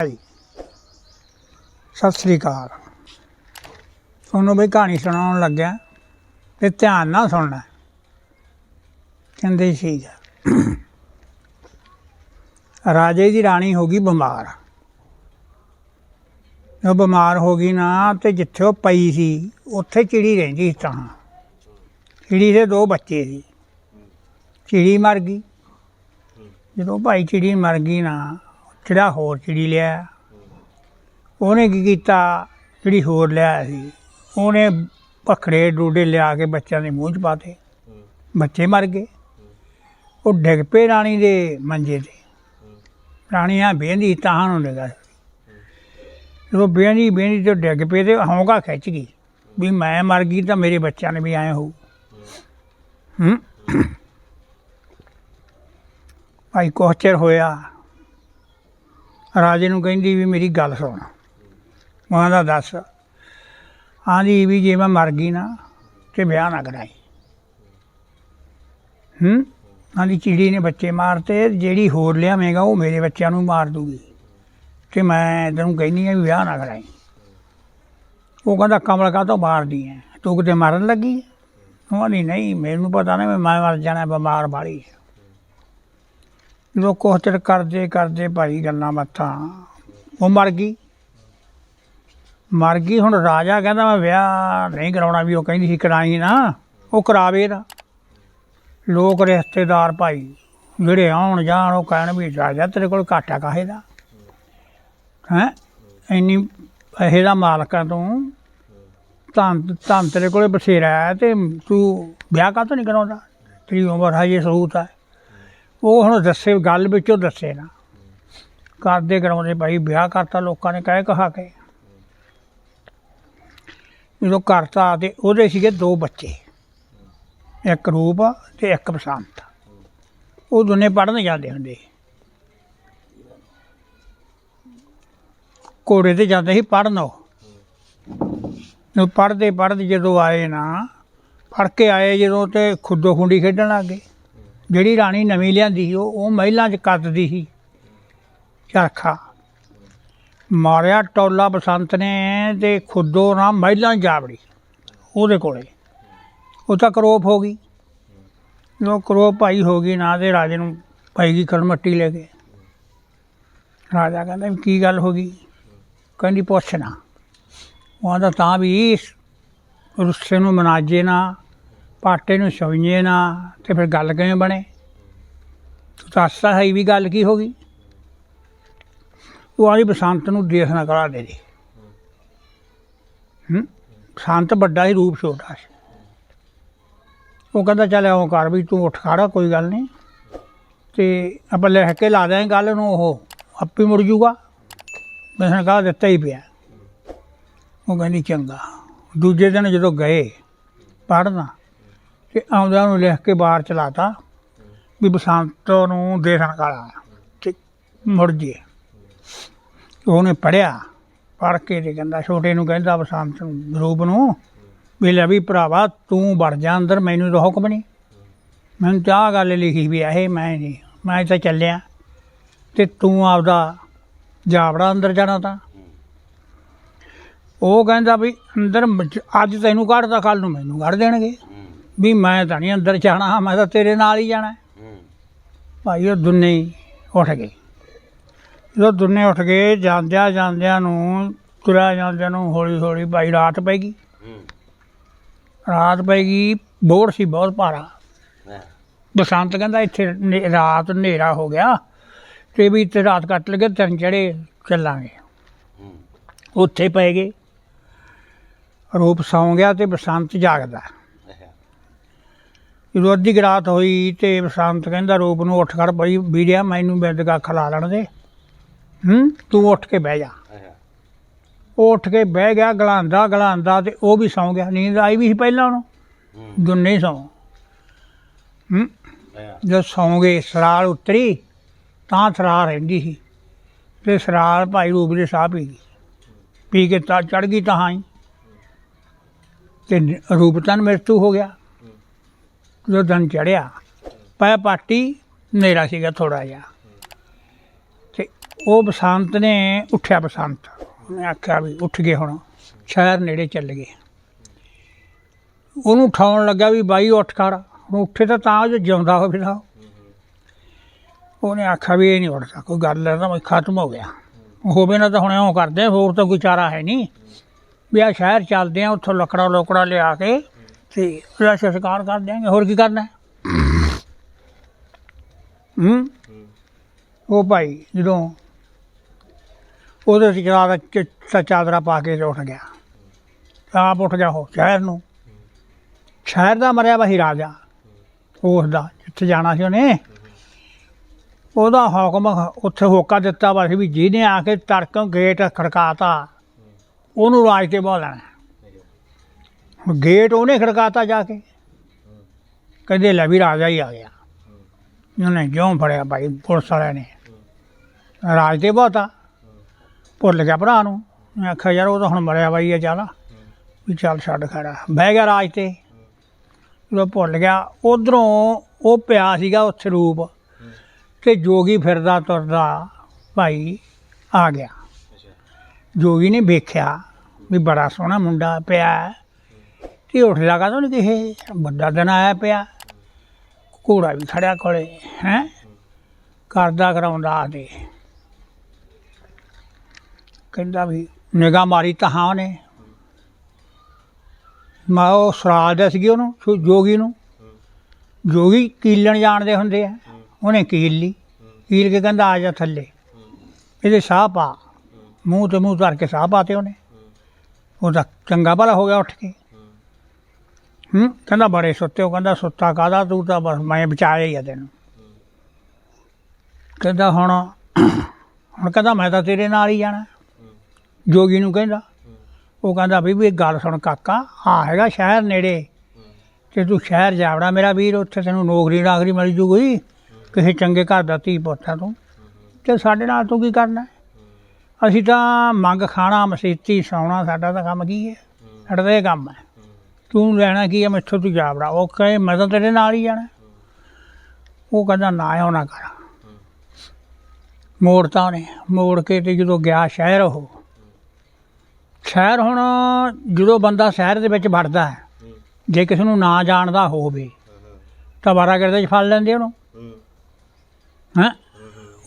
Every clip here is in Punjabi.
ਜੀ। ਸਤਿ ਸ੍ਰੀ ਅਕਾਲ। ਤੁਹਾਨੂੰ ਬਈ ਕਹਾਣੀ ਸੁਣਾਉਣ ਲੱਗਿਆ। ਤੇ ਧਿਆਨ ਨਾਲ ਸੁਣਨਾ। ਕਹਿੰਦੇ ਸੀ ਰਾਜੇ ਦੀ ਰਾਣੀ ਹੋ ਗਈ ਬਿਮਾਰ। ਉਹ ਬਿਮਾਰ ਹੋ ਗਈ ਨਾ ਤੇ ਜਿੱਥੇ ਉਹ ਪਈ ਸੀ, ਉੱਥੇ ਚਿੜੀ ਰਹਿੰਦੀ ਸੀ ਤਾਂ। ਚਿੜੀ ਦੇ ਦੋ ਬੱਚੇ ਸੀ। ਚਿੜੀ ਮਰ ਗਈ। ਜਦੋਂ ਭਾਈ ਚਿੜੀ ਮਰ ਗਈ ਨਾ ਜਿਹੜਾ ਹੋਰ ਚਿੜੀ ਲਿਆ। ਉਹਨੇ ਕੀ ਕੀਤਾ? ਜਿਹੜੀ ਹੋਰ ਲਿਆ ਸੀ। ਉਹਨੇ ਪਖੜੇ ਡੂਡੇ ਲਿਆ ਕੇ ਬੱਚਿਆਂ ਦੇ ਮੂੰਹ 'ਚ ਪਾਤੇ ਬੱਚੇ ਮਰ ਗਏ। ਉਹ ਡਿੱਗ ਪਏ ਰਾਣੀ ਦੇ ਮੰਜੇ ਤੇ। ਰਾਣੀ ਆ ਬੇਂਦੀ ਤਾਂ ਨੂੰ ਨਿਗਾ ਜਦੋਂ ਬੇਂਦੀ ਬੇਂਦੀ ਤੇ ਡਿੱਗ ਪਏ ਤੇ ਹੌਂਕਾ ਖਿੱਚ ਗਈ। ਵੀ ਮੈਂ ਮਰ ਗਈ ਤਾਂ ਮੇਰੇ ਬੱਚਿਆਂ ਨੇ ਵੀ ਆਏ ਹੋਊ। ਹੂੰ। ਭਾਈ ਕੋਚਰ ਹੋਇਆ। ਰਾਜੇ ਨੂੰ ਕਹਿੰਦੀ ਵੀ ਮੇਰੀ ਗੱਲ ਸੁਣ। ਉਹਨਾਂ ਦਾ ਦੱਸ। ਆਂਦੀ ਵੀ ਜੇ ਮੈਂ ਮਰ ਗਈ ਨਾ, ਤੇ ਵਿਆਹ ਨਾ ਕਰਾਈ। ਹੂੰ? ਆਂਦੀ ਚਿੜੀ ਨੇ ਬੱਚੇ ਮਾਰਤੇ, ਜਿਹੜੀ ਹੋਰ ਲਿਆਵੇਂਗਾ ਉਹ ਮੇਰੇ ਬੱਚਿਆਂ ਨੂੰ ਮਾਰ ਦੂਗੀ। ਤੇ ਮੈਂ ਤੈਨੂੰ ਕਹਿੰਦੀ ਆ ਵੀ ਵਿਆਹ ਨਾ ਕਰਾਈ। ਉਹ ਕਹਿੰਦਾ ਕਮਲ ਕਾ ਤੋਂ ਮਾਰਦੀ ਐ। ਤੂੰ ਕਿਤੇ ਮਰਨ ਲੱਗੀ ਉਹ ਨਹੀਂ ਨਹੀਂ, ਮੈਨੂੰ ਪਤਾ ਨਹੀਂ ਮੈਂ ਮਰ ਜਾਣਾ ਬਿਮਾਰ ਬਾਲੀ ਲੋਕ ਚਿਰ ਕਰਦੇ ਕਰਦੇ ਭਾਈ ਗੱਲਾਂ ਬਾਤਾਂ, ਉਹ ਮਰ ਗਈ। ਮਰ ਗਈ, ਹੁਣ ਰਾਜਾ ਕਹਿੰਦਾ ਮੈਂ ਵਿਆਹ ਨਹੀਂ ਕਰਾਉਣਾ ਵੀ, ਉਹ ਕਹਿੰਦੀ ਸੀ ਕਰਾਈ ਨਾ, ਉਹ ਕਰਾਵੇ ਦਾ ਲੋਕ ਰਿਸ਼ਤੇਦਾਰ ਭਾਈ ਜਿਹੜੇ ਆਉਣ ਜਾਣ, ਉਹ ਕਹਿਣ ਵੀ ਰਾਜਾ ਤੇਰੇ ਕੋਲ ਘਾਟਾ ਕਾਹੇ ਦਾ? ਹੈ? ਇੰਨੀ ਪੈਸੇ ਦਾ ਮਾਲਕ ਆ ਤੂੰ। ਤਾਂ ਤਾਂ ਤੇਰੇ ਕੋਲੇ ਬਸੇਰਾ ਹੈ ਤੇ ਤੂੰ ਵਿਆਹ ਕਾਹ ਤੋਂ ਨਹੀਂ ਕਰਾਉਂਦਾ? ਤੇਰੀ ਉਮਰ ਹਜੇ ਸਹੂਤ ਹੈ ਉਹ ਹੁਣ ਦੱਸੇ, ਗੱਲ ਵਿੱਚੋਂ ਦੱਸੇ ਨਾ। ਕਰਦੇ ਕਰਾਉਂਦੇ ਭਾਈ, ਵਿਆਹ ਕਰਤਾ, ਲੋਕਾਂ ਨੇ ਕਹਿ ਕਹਾ ਕੇ। ਜਦੋਂ ਕਰਤਾ ਤੇ ਉਹਦੇ ਸੀਗੇ ਦੋ ਬੱਚੇ। ਇੱਕ ਰੂਪ ਤੇ ਇੱਕ ਬਸੰਤ। ਉਹ ਦੋਨੇ ਪੜਨ ਜਾਂਦੇ ਹੁੰਦੇ। ਸੀ। ਘੋੜੇ ਤੇ ਜਾਂਦੇ ਸੀ ਪੜਨ ਉਹ। ਉਹ ਪੜਦੇ ਪੜਦੇ ਜਦੋਂ ਆਏ ਨਾ ਫੜ ਕੇ ਆਏ ਜਦੋਂ ਤੇ ਖੁੱਦੋ ਖੁੰਡੀ ਖੇਡਣ ਲੱਗ ਗਏ। ਜਿਹੜੀ ਰਾਣੀ ਨਵੀਂ ਲਿਆਂਦੀ ਸੀ, ਉਹ ਉਹ ਮਹਿਲਾਂ 'ਚ ਕੱਤਦੀ ਸੀ। ਚਰਖਾ। ਮਾਰਿਆ ਟੋਲਾ ਬਸੰਤ ਨੇ ਤੇ ਖੁੱਦੋ ਨਾ ਮਹਿਲਾਂ 'ਚ ਉਹਦੇ ਕੋਲੇ। ਉਹ ਤਾਂ ਕਰੋਪ ਹੋ ਗਈ। ਜਦੋਂ ਕਰੋਪ ਭਾਈ ਹੋ ਗਈ, ਨਾ ਤੇ ਰਾਜੇ ਨੂੰ ਭਾਈ ਦੀ ਖੜਮੱਟੀ ਲੈ ਕੇ। ਰਾਜਾ ਕਹਿੰਦਾ ਵੀ ਕੀ ਗੱਲ ਹੋ ਗਈ? ਕਹਿੰਦੀ ਪੁੱਛ ਨਾ। ਉਹ ਆਂਦਾ ਤਾਂ ਵੀ ਇਸ ਰੁੱਸੇ ਨੂੰ ਮਨਾਜੇ ਨਾ। ਪਾਟੇ ਨੂੰ ਛੋਈਏ ਨਾ ਤੇ ਫਿਰ ਗੱਲ ਕਿਵੇਂ ਬਣੇ? ਤੂੰ ਦੱਸਦਾ ਹੈ ਵੀ ਗੱਲ ਕੀ ਹੋ ਗਈ? ਉਹ ਆਲੀ ਬਸੰਤ ਨੂੰ ਦੇਖ ਨਾ ਕਰਾ ਦੇ ਦੇ। ਹੂੰ? ਬਸੰਤ ਵੱਡਾ ਹੀ ਰੂਪ ਛੋਟਾ ਸੀ। ਉਹ ਕਹਿੰਦਾ ਚੱਲ ਆਉਂ ਕਰ ਵੀ ਤੂੰ ਉੱਠ ਖੜਾ, ਕੋਈ ਗੱਲ ਨਹੀਂ। ਤੇ ਆਪਾਂ ਲਿਖ ਕੇ ਲਾ ਦਿਆਂ ਗੱਲ ਨੂੰ ਉਹ। ਆਪੇ ਮੁੜ ਜੂਗਾ। ਮੈਂ ਕਹਾ ਦਿੱਤਾ ਹੀ ਪਿਆ। ਉਹ ਕਹਿੰਦੀ ਚੰਗਾ। ਦੂਜੇ ਦਿਨ ਜਦੋਂ ਗਏ, ਪੜ੍ਹਨਾ। ਤੇ ਆਉਂਦਿਆਂ ਨੂੰ ਲਿਖ ਕੇ ਬਾਹਰ ਚਲਾਤਾ ਵੀ ਬਸੰਤ ਨੂੰ ਦੇਖਣ ਕਾਲਾ ਤੇ ਮੁੜ ਜੇ ਉਹਨੇ ਪੜਿਆ ਪੜ ਕੇ ਤੇ ਕਹਿੰਦਾ, ਛੋਟੇ ਨੂੰ ਕਹਿੰਦਾ ਬਸੰਤ ਨੂੰ, ਰੂਪ ਨੂੰ, ਵੀ ਲੈ ਵੀ ਭਰਾਵਾ, ਤੂੰ ਵੜ ਜਾ ਅੰਦਰ, ਮੈਨੂੰ ਤਾਂ ਹੁਕਮ ਨਹੀਂ। ਮੈਨੂੰ ਤਾਂ ਆਹ ਗੱਲ ਲਿਖੀ ਵੀ ਇਹ ਮੈਂ ਨਹੀਂ, ਮੈਂ ਤਾਂ ਚੱਲਿਆ। ਤੇ ਤੂੰ ਆਪਦਾ ਜਾਵੜਾ ਅੰਦਰ ਜਾਣਾ ਤਾਂ। ਉਹ ਕਹਿੰਦਾ ਵੀ ਅੰਦਰ, ਅੱਜ ਤੈਨੂੰ ਕੱਢਦਾ ਕੱਲ ਨੂੰ ਮੈਨੂੰ ਕੱਢ ਦੇਣਗੇ। ਵੀ ਮੈਂ ਤਾਂ ਨਹੀਂ ਅੰਦਰ ਜਾਣਾ ਮੈਂ ਤਾਂ ਤੇਰੇ ਨਾਲ ਹੀ ਜਾਣਾ। ਭਾਈ ਉਹ ਦੁੰਨੇ ਉੱਠ ਗਏ। ਜਦੋਂ ਦੁੰਨੇ ਉੱਠ ਗਏ ਜਾਂਦਿਆਂ ਜਾਂਦਿਆਂ ਨੂੰ ਤੁਰਿਆ ਜਾਂਦਿਆਂ ਨੂੰ ਹੌਲੀ ਹੌਲੀ ਭਾਈ ਰਾਤ ਪੈ ਗਈ। ਰਾਤ ਪੈ ਗਈ ਬੋੜ ਸੀ ਬਹੁਤ ਭਾਰਾ। ਬਸੰਤ ਕਹਿੰਦਾ ਇੱਥੇ ਰਾਤ ਹਨੇਰਾ ਹੋ ਗਿਆ। ਤੇ ਵੀ ਇੱਥੇ ਰਾਤ ਕੱਟ ਲਗੇ ਤਿੰਨ ਚੜੇ ਚੱਲਾਂਗੇ। ਉੱਥੇ ਪੈ ਗਏ। ਰੂਪ ਸੌਂ ਗਿਆ ਤੇ ਬਸੰਤ ਜਾਗਦਾ। ਜਦੋਂ ਅੱਧੀ ਕੁ ਰਾਤ ਹੋਈ ਤੇ ਬਸੰਤ ਕਹਿੰਦਾ ਰੂਪ ਨੂੰ ਉੱਠ ਖੜ ਬਈ ਵੀਰਿਆ ਮੈਨੂੰ ਬਿੰਦ ਕਾ ਖਲਾ ਲੈਣ ਦੇ। ਹੂੰ? ਤੂੰ ਉੱਠ ਕੇ ਬਹਿ ਜਾ। ਉਹ ਉੱਠ ਕੇ ਬਹਿ ਗਿਆ ਗਲਾਂਦਾ ਗਲਾਂਦਾ ਤੇ ਉਹ ਵੀ ਸੌਂ ਗਿਆ। ਨੀਂਦ ਆਈ ਵੀ ਸੀ ਪਹਿਲਾਂ ਉਹਨੂੰ? ਦੋਨੇ ਸੌਂ। ਹੂੰ? ਜਦ ਸੌਂ ਗਏ ਸਰਾਲ ਉਤਰੀ ਤਾਂ ਸਰਾਲ ਰਹਿੰਦੀ ਸੀ। ਤੇ ਸਰਾਲ ਭਾਈ ਰੂਪ ਦੇ ਸਾਹ ਪੀ ਗਈ। ਪੀ ਕੇ ਤਾਂ ਚੜ ਗਈ ਤਾਂ ਹੀ। ਤੇ ਰੂਪ ਤਾਂ ਮ੍ਰਿਤੂ ਹੋ ਗਿਆ। ਜਦੋਂ ਦਿਨ ਚੜਿਆ ਪੈ ਪਾਟੀ, ਹਨੇਰਾ ਸੀਗਾ ਥੋੜਾ ਜਿਹਾ। ਤੇ ਉਹ ਬਸੰਤ ਨੇ ਉੱਠਿਆ ਬਸੰਤ। ਉਹਨੇ ਆਖਿਆ ਵੀ ਉੱਠ ਗਏ ਹੁਣ, ਸ਼ਹਿਰ ਨੇੜੇ ਚੱਲ ਗਏ। ਉਹਨੂੰ ਉਠਾਉਣ ਲੱਗਾ ਵੀ ਬਾਈ ਉੱਠ ਕਰ ਹੁਣ ਉੱਠੇ ਤਾਂ ਤਾਂ ਜੋ ਜਿਉਂਦਾ ਹੋਵੇ ਨਾ। ਉਹਨੇ ਆਖਿਆ ਵੀ ਇਹ ਨਹੀਂ ਉੱਠਦਾ, ਕੋਈ ਗੱਲ ਹੈ ਤਾਂ ਖਤਮ ਹੋ ਗਿਆ। ਹੋਵੇ ਨਾ ਤਾਂ ਹੁਣ ਇਉਂ ਕਰਦੇ ਹੋਰ ਤਾਂ ਕੋਈ ਚਾਰਾ ਹੈ ਨਹੀਂ। ਵੀ ਆ ਸ਼ਹਿਰ ਚੱਲਦੇ ਆ, ਉੱਥੋਂ ਲੱਕੜਾ ਲੋਕੜਾ ਲਿਆ ਕੇ ਤੇ ਉਹਦਾ ਸੰਸਕਾਰ ਕਰ ਦਿਆਂਗੇ, ਹੋਰ ਕੀ ਕਰਨਾ? ਹੂੰ? ਉਹ ਭਾਈ ਜਦੋਂ ਉਹਦੇ ਸਿਕਰਾ ਦਾ ਚਾਦਰਾ ਪਾ ਕੇ ਉੱਠ ਗਿਆ। ਆਪ ਉੱਠ ਗਿਆ ਉਹ ਸ਼ਹਿਰ ਨੂੰ। ਸ਼ਹਿਰ ਦਾ ਮਰਿਆ ਵਹੀ ਰਾਜਾ ਉਸ ਦਾ, ਜਿੱਥੇ ਜਾਣਾ ਸੀ ਉਹਨੇ। ਉਹਦਾ ਹੁਕਮ ਉੱਥੇ ਹੋਕਾ ਦਿੱਤਾ ਵਾ ਸੀ ਵੀ ਜਿਹਨੇ ਆ ਕੇ ਤੜਕੋਂ ਗੇਟ ਖੜਕਾਤਾ, ਉਹਨੂੰ ਰਾਜ ਤੇ ਬੋਲਣਾ। ਗੇਟ ਉਹਨੇ ਖੜਕਾਤਾ ਜਾ ਕੇ। ਕਹਿੰਦੇ ਲੈ ਵੀ ਰਾਜਾ ਹੀ ਆ ਗਿਆ। ਉਹਨੇ ਜਿਉਂ ਫੜਿਆ ਭਾਈ, ਪੁਲਿਸ ਵਾਲਿਆਂ ਨੇ। ਰਾਜ ਤੇ ਬਹੁਤਾ ਭੁੱਲ ਗਿਆ ਭਰਾ ਨੂੰ। ਮੈਂ ਆਖਿਆ, ਯਾਰ, ਉਹ ਤਾਂ ਹੁਣ ਮਰਿਆ ਬਾਈ ਆ, ਚੱਲ ਵੀ ਚੱਲ ਛੱਡ ਖੜਾ। ਬਹਿ ਗਿਆ ਰਾਜ ਤੇ। ਜਦੋਂ ਭੁੱਲ ਗਿਆ, ਉਧਰੋਂ ਉਹ ਪਿਆ ਸੀਗਾ ਉਸ ਰੂਪ। ਤੇ ਜੋਗੀ ਫਿਰਦਾ ਤੁਰਦਾ ਭਾਈ ਆ ਗਿਆ। ਜੋਗੀ ਨੇ ਵੇਖਿਆ ਵੀ ਬੜਾ ਸੋਹਣਾ ਮੁੰਡਾ ਪਿਆ। ਤੇ ਉੱਠਦਾ ਕਾਹਤੋਂ ਨਹੀਂ ਕਿਸੇ ਵੱਡਾ ਦਿਨ ਆਇਆ ਪਿਆ। ਘੋੜਾ ਵੀ ਖੜਿਆ ਕੋਲੇ, ਹੈ? ਕਰਦਾ ਕਰਾਉਂਦਾ ਤੇ ਕਹਿੰਦਾ ਵੀ ਨਿਗਾਹ ਮਾਰੀ ਤਾਂ ਹਾਂ ਉਹਨੇ। ਮੈਂ ਉਹ ਸਰਾਜ ਦਾ ਸੀਗੀ ਉਹਨੂੰ ਜੋਗੀ ਨੂੰ। ਜੋਗੀ ਕੀਲਣ ਜਾਣਦੇ ਹੁੰਦੇ ਆ। ਉਹਨੇ ਕੀਲ ਲਈ। ਕੀਲ ਕੇ ਕਹਿੰਦਾ ਆ ਜਾ ਥੱਲੇ। ਇਹਦੇ ਸਾਹ ਪਾ। ਮੂੰਹ ਤੇ ਮੂੰਹ ਧਰ ਕੇ ਸਾਹ ਪਾਤੇ ਉਹਨੇ। ਉਹਦਾ ਚੰਗਾ ਭਲਾ ਹੋ ਗਿਆ ਉੱਠ ਕੇ। ਹੂੰ? ਕਹਿੰਦਾ ਬੜੇ ਸੁੱਤੇ ਉਹ ਕਹਿੰਦਾ ਸੁੱਤਾ ਕਾਦਾ ਤੂੰ ਤਾਂ ਬਸ ਮੈਂ ਬਚਾਇਆ ਹੀ ਆ ਤੈਨੂੰ। ਕਹਿੰਦਾ ਹੁਣ ਹੁਣ ਕਹਿੰਦਾ ਮੈਂ ਤਾਂ ਤੇਰੇ ਨਾਲ ਹੀ ਜਾਣਾ। ਜੋਗੀ ਨੂੰ ਕਹਿੰਦਾ, ਉਹ ਕਹਿੰਦਾ ਵੀ ਵੀ ਇੱਕ ਗੱਲ ਸੁਣ ਕਾਕਾ ਆ ਹੈਗਾ ਸ਼ਹਿਰ ਨੇੜੇ। ਤੇ ਤੂੰ ਸ਼ਹਿਰ ਜਾਵੜਾ ਮੇਰਾ ਵੀਰ, ਉੱਥੇ ਤੈਨੂੰ ਨੌਕਰੀ ਨਾਕਰੀ ਮਿਲ ਜੂਗੀ। ਕਿਸੇ ਚੰਗੇ ਘਰ ਦਾ ਧੀ ਪੁੱਤਾਂ ਤੂੰ। ਤੇ ਸਾਡੇ ਨਾਲ ਤੂੰ ਕੀ ਕਰਨਾ? ਅਸੀਂ ਤਾਂ ਮੰਗ ਖਾਣਾ, ਮਸੀਤੀ ਸੌਣਾ, ਸਾਡਾ ਤਾਂ ਕੰਮ ਕੀ ਹੈ? ਸਾਡਾ ਤਾਂ ਇਹ ਕੰਮ ਹੈ। ਤੂੰ ਲੈਣਾ ਕੀ ਹੈ ਮੈਥੋਂ ਤੂੰ ਜਾਵੜਾ ਉਹ ਕਹੇ, ਮੈਂ ਤਾਂ ਤੇਰੇ ਨਾਲ ਹੀ ਜਾਣਾ। ਉਹ ਕਹਿੰਦਾ, ਨਾ ਇਹੋ ਨਾ ਕਰ। ਮੋੜਤਾ ਉਹਨੇ। ਮੋੜ ਕੇ ਤੇ ਜਦੋਂ ਗਿਆ ਸ਼ਹਿਰ ਉਹ, ਸ਼ਹਿਰ ਹੁਣ ਜਦੋਂ ਬੰਦਾ ਸ਼ਹਿਰ ਦੇ ਵਿੱਚ ਵੜਦਾ ਹੈ, ਜੇ ਕਿਸੇ ਨੂੰ ਨਾ ਜਾਣਦਾ ਹੋਵੇ, ਤਾਂ ਵਾਰਾ ਕਰਦੇ ਚ ਫੜ ਲੈਂਦੇ ਉਹਨੂੰ। ਹੈਂ?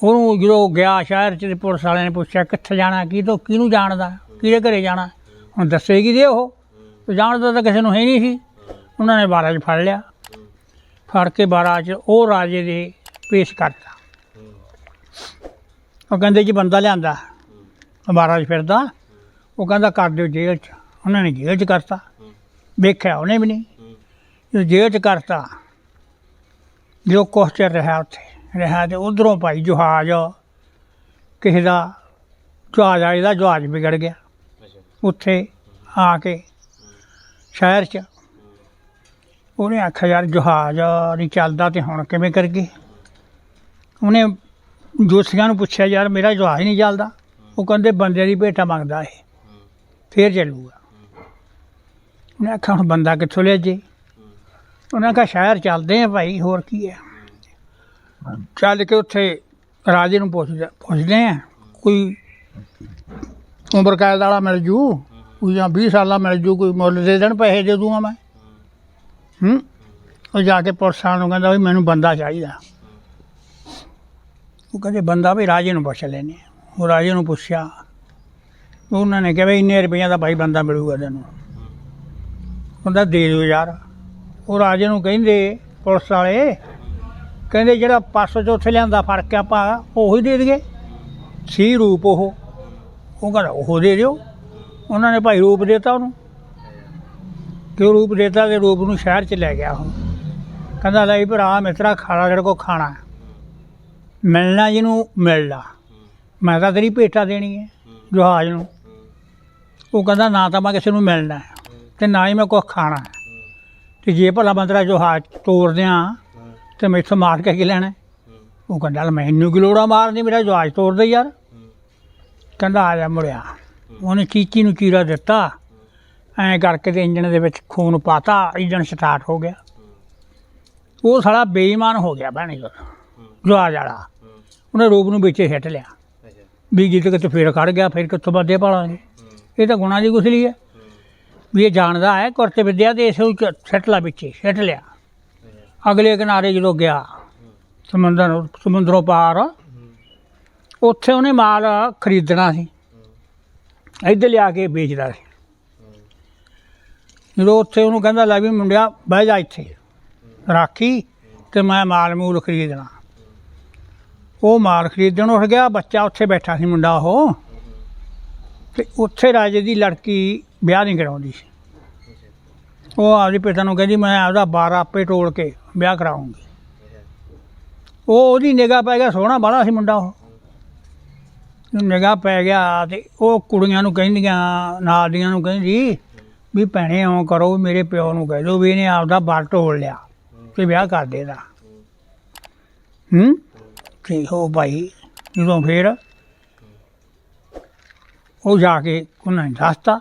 ਉਹਨੂੰ ਜਦੋਂ ਗਿਆ ਸ਼ਹਿਰ ਚ ਤੇ ਪੁਲਿਸ ਵਾਲਿਆਂ ਨੇ ਪੁੱਛਿਆ, ਕਿੱਥੇ ਜਾਣਾ, ਕੀ ਤੋਂ, ਕਿਹਨੂੰ ਜਾਣਦਾ, ਕਿਹਦੇ ਘਰੇ ਜਾਣਾ? ਹੁਣ ਦੱਸੇਗੀ ਦੇ ਉਹ। ਜਾਣਦਾ ਤਾਂ ਕਿਸੇ ਨੂੰ ਹੈ ਨਹੀਂ ਸੀ। ਉਹਨਾਂ ਨੇ ਬਾਰਾਂ 'ਚ ਫੜ ਲਿਆ। ਫੜ ਕੇ ਬਾਰਾਂ 'ਚ ਉਹ ਰਾਜੇ ਦੇ ਪੇਸ਼ ਕਰਤਾ। ਉਹ ਕਹਿੰਦੇ ਜੀ ਬੰਦਾ ਲਿਆਂਦਾ। ਬਾਰਾਂ 'ਚ ਫਿਰਦਾ। ਉਹ ਕਹਿੰਦਾ ਕਰ ਦਿਓ ਜੇਲ੍ਹ 'ਚ। ਉਹਨਾਂ ਨੇ ਜੇਲ੍ਹ 'ਚ ਕਰਤਾ। ਵੇਖਿਆ ਉਹਨੇ ਵੀ ਨਹੀਂ। ਜਦੋਂ ਜੇਲ੍ਹ 'ਚ ਕਰਤਾ ਜੋ ਕੁਛ ਚਿਰ ਰਿਹਾ ਉੱਥੇ ਰਿਹਾ ਤੇ ਉਧਰੋਂ ਭਾਈ ਜਹਾਜ਼ ਕਿਸੇ ਦਾ ਜਹਾਜ਼ ਆਇਆ ਦਾ ਜਹਾਜ਼ ਵਿਗੜ ਗਿਆ। ਉੱਥੇ ਆ ਕੇ ਸ਼ਹਿਰ 'ਚ। ਉਹਨੇ ਆਖਿਆ, ਯਾਰ ਜਹਾਜ਼ ਨਹੀਂ ਚੱਲਦਾ ਤੇ ਹੁਣ ਕਿਵੇਂ ਕਰਗੇ ਉਹਨੇ ਜੋਸੀਆਂ ਨੂੰ ਪੁੱਛਿਆ, ਯਾਰ ਮੇਰਾ ਜਹਾਜ਼ ਨਹੀਂ ਚੱਲਦਾ। ਉਹ ਕਹਿੰਦੇ ਬੰਦੇ ਦੀ ਭੇਟਾ ਮੰਗਦਾ ਇਹ। ਫੇਰ ਚੱਲੂਗਾ। ਉਹਨੇ ਆਖਿਆ, ਹੁਣ ਬੰਦਾ ਕਿੱਥੋਂ ਲਿਆ ਜੇ? ਉਹਨਾਂ ਆਖਿਆ, ਸ਼ਹਿਰ ਚੱਲਦੇ ਆ ਭਾਈ, ਹੋਰ ਕੀ ਹੈ ਚੱਲ ਕੇ ਉੱਥੇ ਰਾਜੇ ਨੂੰ ਪੁੱਛਦੇ ਪੁੱਛਦੇ ਆ, ਕੋਈ ਉਮਰ ਕੈਦ ਵਾਲਾ ਮਿਲ ਜੂ? ਕੋਈ ਜਾਂ 20 ਸਾਲਾਂ ਮਿਲ ਜੂ, ਕੋਈ ਮੁੱਲ ਦੇ ਦੇਣ ਪੈਸੇ ਦੇ ਦੂੰਗਾ ਮੈਂ। ਹੂੰ? ਉਹ ਜਾ ਕੇ ਪੁਲਿਸ ਵਾਲਿਆਂ ਨੂੰ ਕਹਿੰਦਾ ਵੀ ਮੈਨੂੰ ਬੰਦਾ ਚਾਹੀਦਾ। ਉਹ ਕਹਿੰਦੇ, ਬੰਦਾ ਵੀ ਰਾਜੇ ਨੂੰ ਪੁੱਛ ਲੈਨੇ ਉਹ ਰਾਜੇ ਨੂੰ ਪੁੱਛਿਆ। ਉਹਨਾਂ ਨੇ ਕਿਹਾ ਵੀ ਇੰਨੇ ਰੁਪਈਆ ਦਾ ਭਾਈ ਬੰਦਾ ਮਿਲੂਗਾ ਤੈਨੂੰ। ਬੰਦਾ ਦੇ ਦਿਓ ਯਾਰ। ਉਹ ਰਾਜੇ ਨੂੰ ਕਹਿੰਦੇ, ਪੁਲਿਸ ਵਾਲੇ, ਕਹਿੰਦੇ ਜਿਹੜਾ ਪਾਸੋਂ ਚੌਥੇ ਲਿਆਂਦਾ ਫੜ ਕੇ ਆਪਾਂ, ਉਹੀ ਦੇ ਦਈਏ। ਸੀ ਰੂਪ ਉਹ। ਉਹ ਕਹਿੰਦਾ, ਉਹ ਦੇ ਦਿਓ। ਉਹਨਾਂ ਨੇ ਭਾਈ ਰੂਪ ਦਿੱਤਾ ਉਹਨੂੰ। ਕਿ ਉਹ ਰੂਪ ਦਿੱਤਾ ਤੇ ਰੂਪ ਨੂੰ ਸ਼ਹਿਰ ਚ ਲੈ ਗਿਆ ਉਹ। ਕਹਿੰਦਾ ਲੈ ਵੀ ਭਰਾ ਮਿੱਤਰਾ ਖਾਣਾ ਜਿਹੜੇ ਕੋ ਖਾਣਾ ਮਿਲਣਾ ਜਿਹਨੂੰ ਮਿਲਣਾ ਮੈਂ ਤਾਂ ਤੇਰੀ ਭੇਟਾ ਦੇਣੀ ਹੈ ਜਹਾਜ਼ ਨੂੰ। ਉਹ ਕਹਿੰਦਾ ਨਾ ਤਾਂ ਮੈਂ ਕਿਸੇ ਨੂੰ ਮਿਲਣਾ ਹੈ, ਤੇ ਨਾ ਹੀ ਮੈਂ ਕੁਛ ਖਾਣਾ ਹੈ। ਤੇ ਜੇ ਭਲਾ ਬੰਦਰਾ ਜਹਾਜ਼ ਤੋੜ ਦਿਆਂ ਤੇ ਮੈਥੋਂ ਮਾਰ ਕੇ ਕੀ ਲੈਣਾ ਉਹ ਕਹਿੰਦਾ ਮੈਨੂੰ ਕੀ ਲੋੜਾ ਮਾਰਨੀ ਮੇਰਾ ਜਹਾਜ਼ ਤੋੜ ਯਾਰ। ਕਹਿੰਦਾ ਆ ਜਾ ਮੁੜਿਆ। ਉਹਨੇ ਚੀਚੀ ਨੂੰ ਚੀਰਾ ਦਿੱਤਾ। ਐਂ ਕਰਕੇ ਤੇ ਇੰਜਣ ਦੇ ਵਿੱਚ ਖੂਨ ਪਾਤਾ, ਇੰਜਣ ਸਟਾਰਟ ਹੋ ਗਿਆ। ਉਹ ਸਾਲਾ ਬੇਈਮਾਨ ਹੋ ਗਿਆ ਭੈਣੇ ਜਹਾਜ਼ ਵਾਲਾ। ਉਹਨੇ ਰੂਪ ਨੂੰ ਵਿੱਚੇ ਸਿੱਟ ਲਿਆ। ਵੀ ਜਿੱਦ ਕਿਤੇ ਫੇਰ ਖੜ ਗਿਆ, ਫਿਰ ਕਿੱਥੋਂ ਬੰਦੇ ਪਾਲਾਂਗੇ। ਇਹ ਤਾਂ ਗੁਣਾ ਦੀ ਗੁਸਲੀ ਹੈ ਵੀ ਇਹ ਜਾਣਦਾ ਹੈ, ਕੁਰਤੇ ਵਿਦਿਆ ਤੇ ਇਸ ਵਿੱਚ ਸਿੱਟ ਲਾ ਵਿੱਚੇ, ਸਿੱਟ ਲਿਆ। ਅਗਲੇ ਕਿਨਾਰੇ ਜਦੋਂ ਗਿਆ, ਸਮੁੰਦਰ, ਸਮੁੰਦਰੋਂ ਪਾਰ, ਉੱਥੇ ਉਹਨੇ ਮਾਲ ਖਰੀਦਣਾ ਸੀ। ਇੱਧਰ ਲਿਆ ਕੇ ਵੇਚਦਾ ਸੀ। ਜਦੋਂ ਉੱਥੇ ਉਹਨੂੰ ਕਹਿੰਦਾ ਲੈ ਵੀ ਮੁੰਡਿਆ, ਬਹਿ ਜਾ ਇੱਥੇ। ਰਾਖੀ ਤੇ ਮੈਂ ਮਾਲ ਮੂਲ ਖਰੀਦਣਾ। ਉਹ ਮਾਲ ਖਰੀਦਣ ਉੱਠ ਗਿਆ, ਬੱਚਾ ਉੱਥੇ ਬੈਠਾ ਸੀ ਮੁੰਡਾ ਉਹ। ਤੇ ਉੱਥੇ ਰਾਜੇ ਦੀ ਲੜਕੀ ਵਿਆਹ ਨਹੀਂ ਕਰਾਉਂਦੀ ਸੀ। ਉਹ ਆਪਦੇ ਪਿਤਾ ਨੂੰ ਕਹਿੰਦੀ, ਮੈਂ ਆਪਦਾ ਬਾਰ ਆਪੇ ਟੋਲ ਕੇ ਵਿਆਹ ਕਰਾਉਂਗੀ। ਉਹ ਉਹਦੀ ਨਿਗਾਹ ਪੈ ਗਿਆ, ਸੋਹਣਾ ਬਾਲਾ ਸੀ ਮੁੰਡਾ ਉਹ। ਨਿਗਾਹ ਪੈ ਗਿਆ ਤੇ ਉਹ ਕੁੜੀਆਂ ਨੂੰ ਕਹਿੰਦੀਆਂ, ਨਾਲ ਦੀਆਂ ਨੂੰ ਕਹਿੰਦੀ, ਵੀ ਭੈਣੇ ਇਉਂ ਕਰੋ, ਵੀ ਮੇਰੇ ਪਿਓ ਨੂੰ ਕਹਿ ਦਿਓ ਵੀ ਇਹਨੇ ਆਪਦਾ ਬਾਰ ਟੋਲ ਲਿਆ ਤੇ ਵਿਆਹ ਕਰ ਦੇਦਾ ਹੂੰ? ਤੇ ਉਹ ਭਾਈ ਜਦੋਂ ਫੇਰ ਉਹ ਜਾ ਕੇ ਉਹਨਾਂ ਨੇ ਦੱਸਤਾ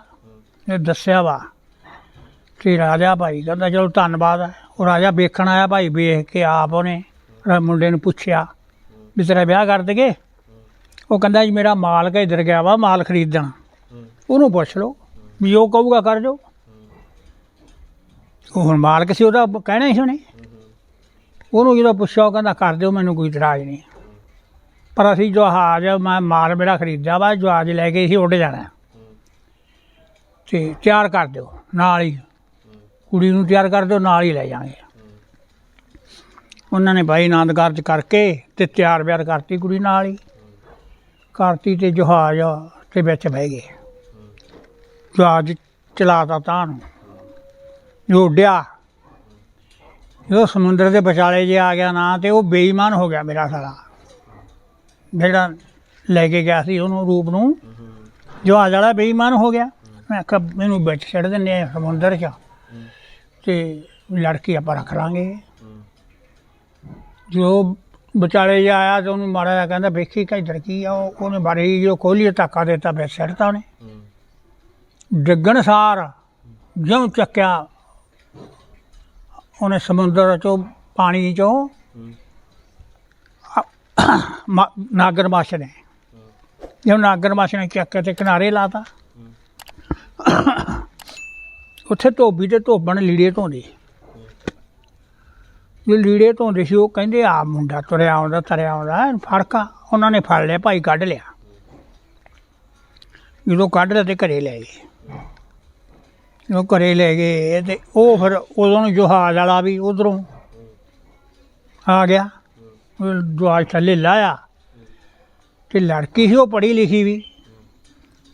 ਇਹ ਦੱਸਿਆ ਵਾ ਤੇ ਰਾਜਾ ਭਾਈ ਕਹਿੰਦਾ, ਚਲੋ ਧੰਨਵਾਦ ਹੈ ਉਹ ਰਾਜਾ ਵੇਖਣ ਆਇਆ ਭਾਈ, ਵੇਖ ਕੇ ਆਪ ਉਹਨੇ ਮੁੰਡੇ ਨੂੰ ਪੁੱਛਿਆ ਵੀ ਤੇਰਾ ਵਿਆਹ ਕਰ ਦੇਗੇ ਉਹ ਕਹਿੰਦਾ ਜੀ, ਮੇਰਾ ਮਾਲ ਕਾ ਇੱਧਰ ਗਿਆ ਵਾ ਮਾਲ ਖਰੀਦਣ। ਉਹਨੂੰ ਪੁੱਛ ਲਓ ਵੀ ਉਹ ਕਹੂਗਾ ਕਰ ਜੋ। ਉਹ ਹੁਣ ਮਾਲਕ ਸੀ, ਉਹਦਾ ਕਹਿਣਾ ਹੀ ਸੀ ਉਹਨੇ। ਉਹਨੂੰ ਜਦੋਂ ਪੁੱਛਿਆ, ਉਹ ਕਹਿੰਦਾ ਕਰ ਦਿਓ, ਮੈਨੂੰ ਕੋਈ ਇਤਰਾਜ਼ ਨਹੀਂ। ਪਰ ਅਸੀਂ ਜਹਾਜ਼, ਮੈਂ ਮਾਲ ਮੇਰਾ ਖਰੀਦਿਆ ਵਾ, ਜਹਾਜ਼ ਲੈ ਕੇ ਅਸੀਂ ਉੱਡ ਜਾਣਾ। ਤੇ ਤਿਆਰ ਕਰ ਦਿਓ, ਨਾਲ ਹੀ। ਕੁੜੀ ਨੂੰ ਤਿਆਰ ਕਰ ਦਿਓ, ਨਾਲ ਹੀ ਲੈ ਜਾਵਾਂਗੇ ਉਹਨਾਂ ਨੇ ਭਾਈ ਆਨੰਦ ਕਾਰਜ ਕਰਕੇ ਤੇ ਤਿਆਰ ਬਿਆਰ ਕਰਤੀ ਕੁੜੀ ਨਾਲ ਹੀ। ਕਰਤੀ ਤੇ ਜਹਾਜ਼ ਤੇ ਵਿੱਚ ਬਹਿ ਗਏ। ਜਹਾਜ਼ ਚਲਾਤਾ ਤਾਂ ਨੂੰ। ਜੋ ਉੱਡਿਆ ਜਦੋਂ ਸਮੁੰਦਰ ਦੇ ਵਿਚਾਲੇ ਜੇ ਆ ਗਿਆ ਨਾ ਤੇ ਉਹ ਬੇਈਮਾਨ ਹੋ ਗਿਆ ਮੇਰਾ ਸਾਲਾ। ਜਿਹੜਾ ਲੈ ਕੇ ਗਿਆ ਸੀ ਉਹਨੂੰ ਰੂਪ ਨੂੰ ਜਹਾਜ਼ ਵਾਲਾ ਬੇਈਮਾਨ ਹੋ ਗਿਆ। ਮੈਂ ਕਿਹਾ ਮੈਨੂੰ ਵਿੱਚ ਛੱਡ ਦਿੰਦੇ ਆ ਸਮੁੰਦਰ 'ਚ। ਤੇ ਲੜਕੀ ਆਪਾਂ ਰੱਖ ਲਾਂਗੇ। ਜੋ ਵਿਚਾਲੇ ਜਿਹਾ ਆਇਆ ਤੇ ਉਹਨੂੰ ਮਾੜਾ ਜਿਹਾ ਕਹਿੰਦਾ ਵੇਖੀ ਕਿੱਧਰ ਕੀ ਆ ਉਹ- ਉਹਨੇ ਬਾਰੀ ਜੋ ਖੋਲੀ ਧੱਕਾ ਦਿੱਤਾ ਫਿਰ ਸਿੱਟਤਾ ਉਹਨੇ। ਡਿੱਗਣ ਸਾਰ ਜਿਉਂ ਚੱਕਿਆ ਉਹਨੇ ਸਮੁੰਦਰ ਚੋਂ ਪਾਣੀ ਚੋਂ ਮਾ- ਨਾਗਰਮੱਛ ਨੇ। ਜਿਉਂ ਨਾਗਰਮੱਛ ਨੇ ਚੱਕ ਕੇ ਤੇ ਕਿਨਾਰੇ ਲਾਤਾ। ਉੱਥੇ ਧੋਬੀ ਤੇ ਧੋਬਣ ਲੀੜੇ ਧੋਂਦੇ। ਜੇ ਲੀੜੇ ਧੋਂਦੇ ਸੀ, ਉਹ ਕਹਿੰਦੇ, ਆ ਮੁੰਡਾ ਤੁਰਿਆ ਆਉਂਦਾ, ਤਰਿਆ ਆਉਂਦਾ ਇਹਨੂੰ ਫੜਕਾ, ਉਹਨਾਂ ਨੇ ਫੜ ਲਿਆ, ਭਾਈ ਕੱਢ ਲਿਆ। ਜਦੋਂ ਕੱਢ ਲਿਆ ਤੇ ਘਰੇ ਲੈ ਗਏ। ਜਦੋਂ ਘਰੇ ਲੈ ਗਏ ਤੇ ਉਹ ਫਿਰ ਉਦੋਂ ਨੂੰ ਜਹਾਜ਼ ਵਾਲਾ ਵੀ ਉਧਰੋਂ ਆ ਗਿਆ। ਜਹਾਜ਼ ਥੱਲੇ ਲਾਇਆ ਤੇ ਲੜਕੀ ਸੀ, ਉਹ ਪੜ੍ਹੀ ਲਿਖੀ ਵੀ।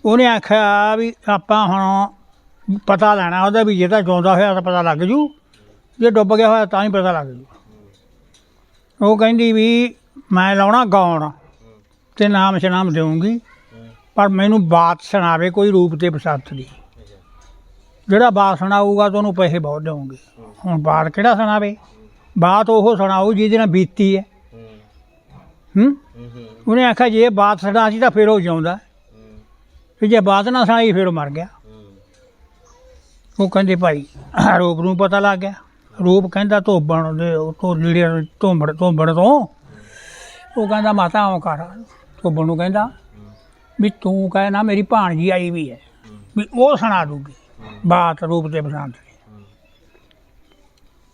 ਉਹਨੇ ਆਖਿਆ ਵੀ ਆਪਾਂ ਹੁਣ ਪਤਾ ਲੈਣਾ ਉਹਦਾ ਵੀ ਜੇ ਤਾਂ ਜਿਉਂਦਾ ਹੋਇਆ ਤਾਂ ਪਤਾ ਲੱਗ ਜੂ। ਜੇ ਡੁੱਬ ਗਿਆ ਹੋਇਆ ਤਾਂ ਹੀ ਪਤਾ ਲੱਗ ਜੂ। ਉਹ ਕਹਿੰਦੀ ਵੀ ਮੈਂ ਲਾਉਣਾ ਗਾਉਣ, ਤੇ ਨਾਮ ਸ਼ਨਾਮ ਦੇਵਾਂਗੀ ਪਰ ਮੈਨੂੰ ਬਾਤ ਸੁਣਾਵੇ, ਕੋਈ ਰੂਪ ਤੇ ਬਸੰਤ ਦੀ ਜਿਹੜਾ ਬਾਤ ਸੁਣਾਊਗਾ ਤਾਂ ਉਹਨੂੰ ਪੈਸੇ ਬਹੁਤ ਦੇਵਾਂਗੇ ਹੁਣ ਬਾਤ ਕਿਹੜਾ ਸੁਣਾਵੇ? ਬਾਤ ਉਹ ਸੁਣਾਊ ਜਿਹਦੇ ਨਾਲ ਬੀਤੀ ਹੈ। ਹੂੰ? ਉਹਨੇ ਆਖਿਆ, ਜੇ ਬਾਤ ਸੁਣਾ ਸੀ ਤਾਂ ਫਿਰ ਉਹ ਜਿਉਂਦਾ। ਤੇ ਜੇ ਬਾਤ ਨਾ ਸੁਣਾਈ, ਫਿਰ ਉਹ ਮਰ ਗਿਆ। ਉਹ ਕਹਿੰਦੇ, ਭਾਈ ਰੂਪ ਨੂੰ ਪਤਾ ਲੱਗ ਗਿਆ। ਰੂਪ ਕਹਿੰਦਾ ਧੋਬਣ ਦੇ, ਉਹ ਤੋਂ ਲੀੜੇ ਧੋਬੜ ਧੋਬੜ ਤੋਂ। ਉਹ ਕਹਿੰਦਾ, ਮਾਤਾ, ਆਉਂ ਕਰ ਧੋਬਣ ਨੂੰ ਕਹਿੰਦਾ, ਵੀ ਤੂੰ ਕਹੇ ਨਾ, ਮੇਰੀ ਭਾਣਜੀ ਆਈ ਵੀ ਹੈ। ਵੀ ਉਹ ਸੁਣਾ ਦੂਗੀ, ਬਾਤ ਰੂਪ ਤੇ ਬਸੰਤ ਦੀ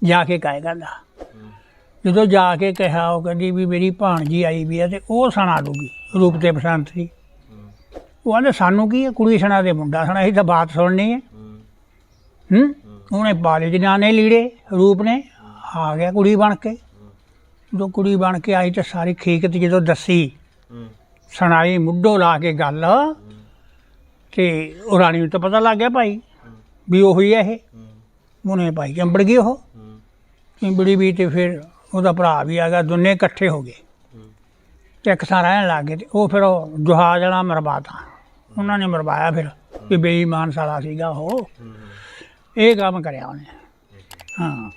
ਜਾ ਕੇ ਕਹੇ ਕਹਿੰਦਾ। ਜਦੋਂ ਜਾ ਕੇ ਕਿਹਾ, ਉਹ ਕਹਿੰਦੀ ਵੀ ਮੇਰੀ ਭਾਣਜੀ ਆਈ ਵੀ ਹੈ ਤੇ ਉਹ ਸੁਣਾ ਦੂਗੀ, ਰੂਪ ਤੇ ਬਸੰਤ ਦੀ ਉਹ ਕਹਿੰਦੇ, ਸਾਨੂੰ ਕੀ ਹੈ? ਕੁੜੀ ਸੁਣਾ ਦੇ, ਮੁੰਡਾ ਸੁਣਾ, ਅਸੀਂ ਤਾਂ ਬਾਤ ਸੁਣਨੀ ਹੈ। ਹੂੰ? ਉਹਨੇ ਬਾਲੇ ਜਨਾਨੇ ਲੀੜੇ ਰੂਪ ਨੇ ਆ ਗਿਆ ਕੁੜੀ ਬਣ ਕੇ। ਜਦੋਂ ਕੁੜੀ ਬਣ ਕੇ ਆਈ ਤੇ ਸਾਰੀ ਖੀਕਤ ਜਦੋਂ ਦੱਸੀ ਸੁਣਾਈ ਮੁੱਢੋਂ ਲਾ ਕੇ ਗੱਲ। ਤੇ ਉਹ ਰਾਣੀ ਨੂੰ ਤਾਂ ਪਤਾ ਲੱਗ ਗਿਆ ਭਾਈ ਵੀ ਉਹੀ ਹੈ ਇਹ। ਉਹਨੇ ਭਾਈ ਚੰਬੜ ਗਈ ਉਹ। ਚੰਬੜੀ ਵੀ ਤੇ ਫਿਰ ਉਹਦਾ ਭਰਾ ਵੀ ਆ ਗਿਆ ਦੋਨੇ ਇਕੱਠੇ ਹੋ ਗਏ। ਤੇ ਇੱਕ ਸਾਂ ਰਹਿਣ ਲੱਗ ਗਏ ਤੇ ਉਹ ਫਿਰ ਉਹ ਜਹਾਜ਼ ਵਾਲਾ ਮਰਵਾਤਾ। ਉਹਨਾਂ ਨੇ ਮਰਵਾਇਆ ਫਿਰ ਵੀ ਬੇਈਮਾਨ ਸਾਲਾ ਸੀਗਾ ਉਹ। ਇਹ ਕੰਮ ਕਰਿਆ ਉਹਨੇ ਹਾਂ